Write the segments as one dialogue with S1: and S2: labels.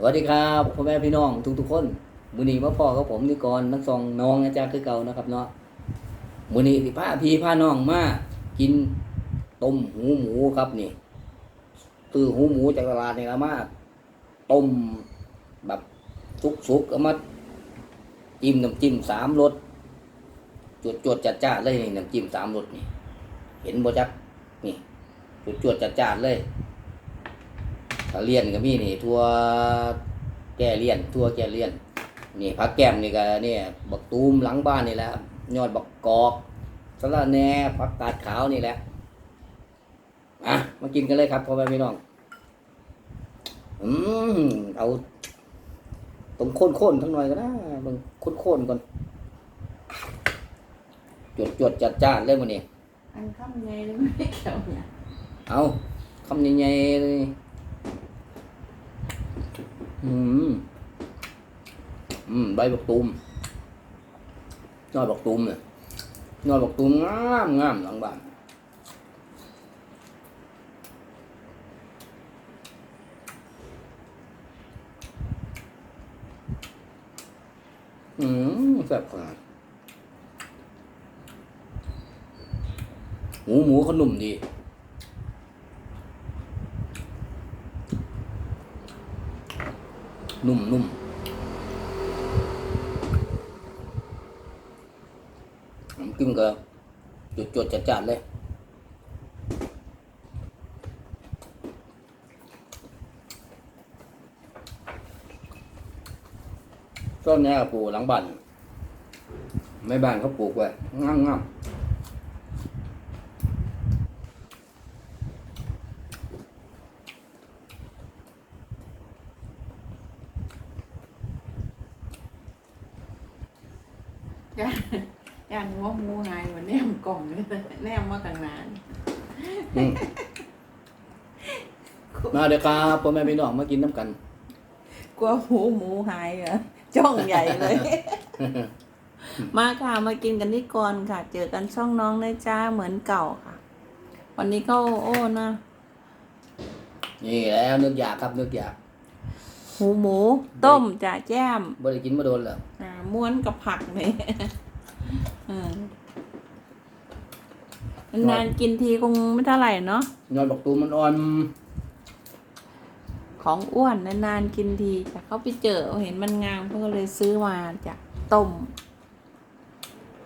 S1: สวัสดีครับพ่อแม่พี่น้องทุกทุกๆคนมือนี้มาพ่อกับผมนี่ก่อนทั้งสองน้องอาจารย์คือเก่านะครับเนาะมือนี้สิพาพี่พาน้องมากินต้มหูหมูครับนี่ตื้อหูหมูจากตลาดนี่ละมาต้มแบบสุกๆเอามาจิ้มน้ำจิ้มสามรสจวดจวดจัดจ้านเลยน้ำจิ้มสามรสนี่ เห็นบ่จักนี่จวดจวดจัดจ้านเลย ถ้าเลี่ยนก็มีนี่ทั่วแก้เลี่ยนทั่วแก้เลี่ยนนี่ผักแก้มนี่ก็เนี่ยบักตูมหลังบ้านนี่แหละยอดบักกอกสะระแหน่ผักกาดขาวนี่แหละอะมากินกันเลยครับพ่อแม่พี่น้องอืมเอาตรงโค่นๆทั้งหน่อยก็ได้เบิ่งโค่นๆก่อนจวดจวดจัดจ้านเลยมันนี่
S2: อันข้ามไงเลยไม่เกี่ยวเนี่ย
S1: เอาคำใหญ่ๆเลย อืม อืม ใบบักตูมยอดบักตูมเนี่ยยอดบักตูมงามงามหลังบ้านอืมแซ่บขนาดหมูหมูเขาหนุ่มดี นุ่มนุ่มน้ำจิ้มก็จุดจดจัดจัดๆเลย ต้นนี้ปลูกหลังบ้านไม่บ้านเขาปลูกไว้ง่ามง่
S2: ย่านย่านหัวหมูหายเหมือนแนมกล่องเลยแนมมาตั้งนาน
S1: อืมมาเดี๋ยวครับพ่อแม่พี่น้องมากินน้ำกัน
S2: กลัวหูหมูหายเหรอจ้องใหญ่เลย มาค่ะมากินกันที่ก่อนค่ะ เจอกันช่องน้องนะจ้าเหมือนเก่าค่ะ วันนี้ก็โอ้นะ
S1: นี่แล้วนึกอยากครับนึกอยาก
S2: หูหมู ต้มจ่าแจ้ม
S1: บ่ได้กินมาโดนแล้ว
S2: อ่าม้วนกับผักเนี่ยเออ นานๆกินทีคงไม่เท่าไหร่เนาะ
S1: ยอดบักตูมมันอ่อน
S2: ของอ้วนนานๆกินทีจากเขาไปเจอเห็นมันงามเขาก็เลยซื้อมาจากต้ม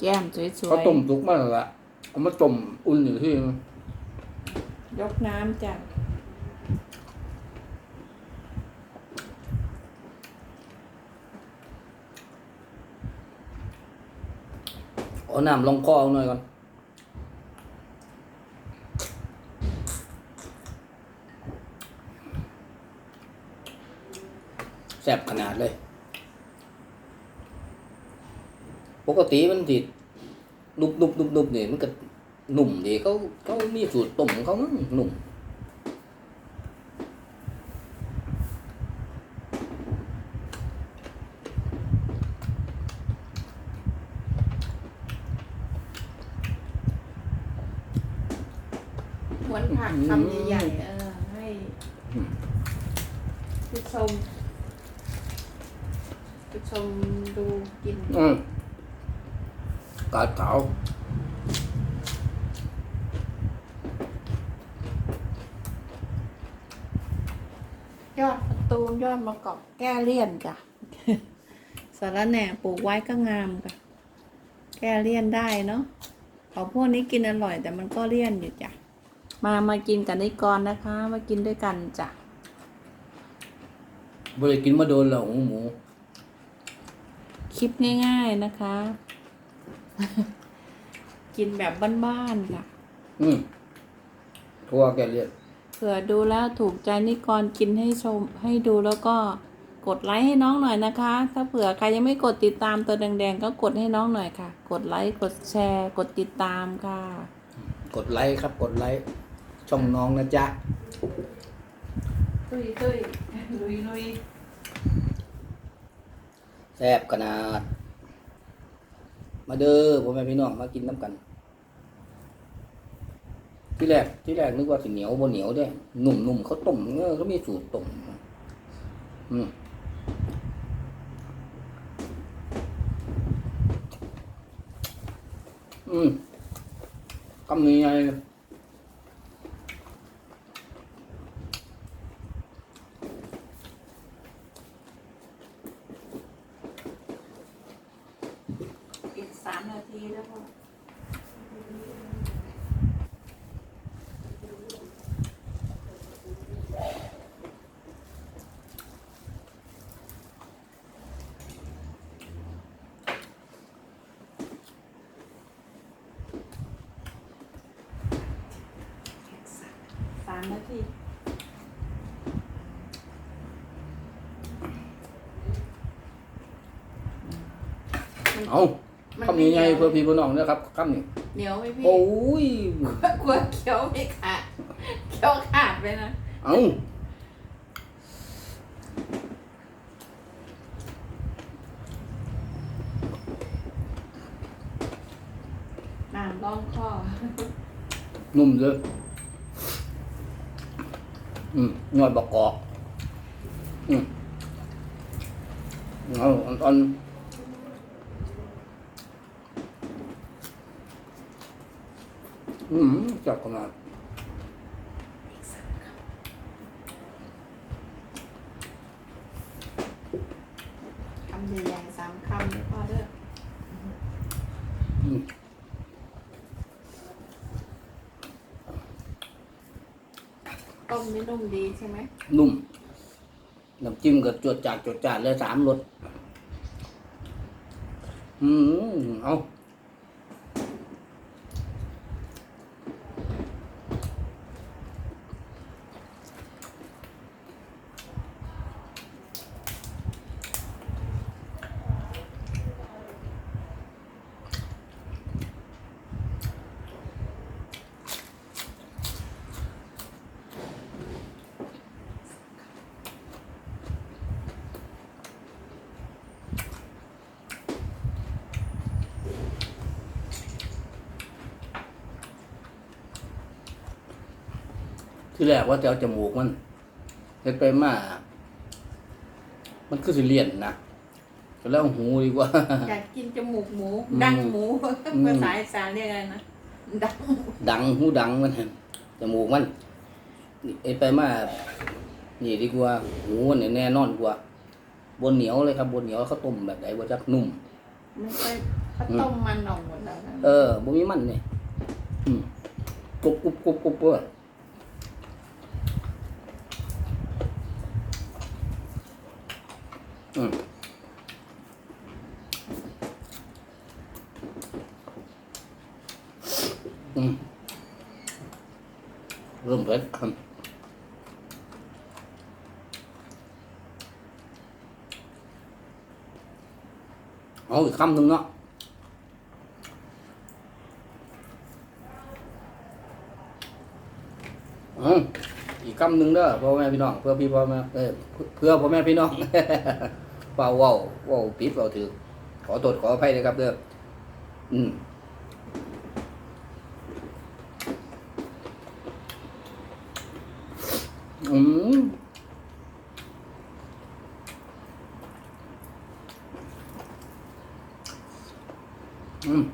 S2: แก้มสวย
S1: เขาต้มสุกมากแล้วละเอามาต้มอุ่นอยู่ที่
S2: ๆยกน้ำจาก
S1: เอาน้ำลงคอเอาหน่อยก่อนแซ่บขนาดเลย ปกติมันติดนุบนุบนุบนุบเนี่ยมันก็หนุ่มดีเขาเขามีสูตรต้มของเขาหนุ่ม
S2: ม้วนผักคำใหญ่ๆเออให้ผู้ชมผู้ชมดูกิน
S1: อืมกาดขาว
S2: ยอดประตูมยอดมะกอกแก้เลี่ยนจ้ะสาระแหน่ปลูกไว้ก็งามค่ะแก้เลี่ยนได้เนาะของพวกนี้กินอร่อยแต่มันก็เลี่ยนอยู่จ้ะ มามากินกันนี่ก่อนนะคะ มากินด้วยกันจ้ะ
S1: บริกินมาโดนแล้วหูหมู
S2: คลิปง่ายๆนะคะ กินแบบบ้านๆค่ะ
S1: อืมทั่วแกเรียก
S2: เผื่อดูแล้วถูกใจนิกรกินให้ชมให้ดูแล้วก็กดไลค์ให้น้องหน่อยนะคะ ถ้าเผื่อใครยังไม่กดติดตามตัวแดงๆ ก็กดให้น้องหน่อยค่ะ กดไลค์ กดแชร์ กดติดตามค่ะ
S1: กดไลค์ครับ กดไลค์ ส่งน้องนะจ๊ะ
S2: ลุยลุยลุยลุย
S1: แซ่บขนาด มาเด้อผมแม่พี่น้องมากินน้ำกัน ที่แรกที่แรกนึกว่าสิเหนียวบนเหนียวด้วยหนุ่มหนุ่มเขาต้มเออเขามีสูตรต้มอืมอืม
S2: ก็มีไง
S1: เอาคำนี้ไงเพื่อพี่เพื่อน้องนะครับคำนี้
S2: เหนียวไหมพี่
S1: โอ้ย
S2: กลัวเคี้ยวไม่ขาดเคี้ยวขาดไปนะ
S1: เอา
S2: น้ำร้องคอ
S1: นุ่มเลยอืมยอดบักกอกอืมเอาอันตอน อืมจับขนาด
S2: คำใหญ่ๆสามคำเลยพ่อเด้อ
S1: อืม
S2: ต้มนี่นุ่มดีใช่ไหม
S1: นุ่มน้ำจิ้มก็จวดจาดจวดจาดเลยสามรสอืมเอา ที่แรกว่าจะเอาจมูกมันเฮ็ดไปมา มันคือสิเลียนนะก็แล้วหูดีกว่า
S2: อยากกินจมูกหมู
S1: อืม
S2: ดังหมู
S1: อืม
S2: ภาษาอีสานเรียกอะไรนะดัง
S1: ดังหูดังมันหั่นจมูกมันนี่เอ็ดไปมานี่ดีกว่าหูมันเนี่ยแน่นอนกว่าบนเหนียวเลยครับบนเหนียวเขาต้มแบบไหนว่าจักนุ่ม
S2: ไม่ใช่เขาต้มมันออกหมดแล้วนะ
S1: เออบ่มีมันเนี่ยอืมกรุบกรุบกรุบกรุบเว้ยอื อืมเริ่มเผ็ดครับเอาอีกคำหนึ่งเนาะอืมอีกคำหนึ่งเด้อพ่อแม่พี่น้องเพื่อพี่พ่อแม่เออเพื่อพ่อแม่พี่น้องเป่าเว้าเว้าผิดเว้าถือขอโทษขออภัยเลยครับเด้ออืม อืมอืม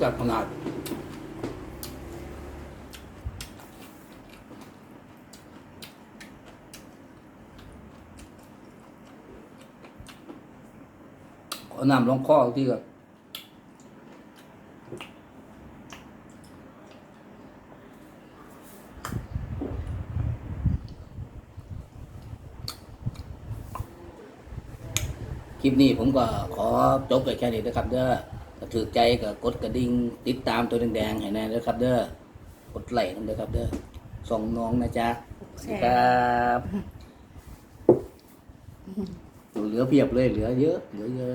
S1: จับขนาดขอน้ำลองข้อที่ก่อ คลิปนี้ผมก็ขอจบไปแค่นี้นะครับ เด้อถ้าถือใจก็กดกระดิ่งติดตามตัวแดงๆให้แน่นะครับ เด้อกดไลค์นั่นเด้อครับ เด้อส่องน้องนะจ๊ะสวัสดีครับเหลือเพียบเลยเหลือเยอะเหลือเยอะ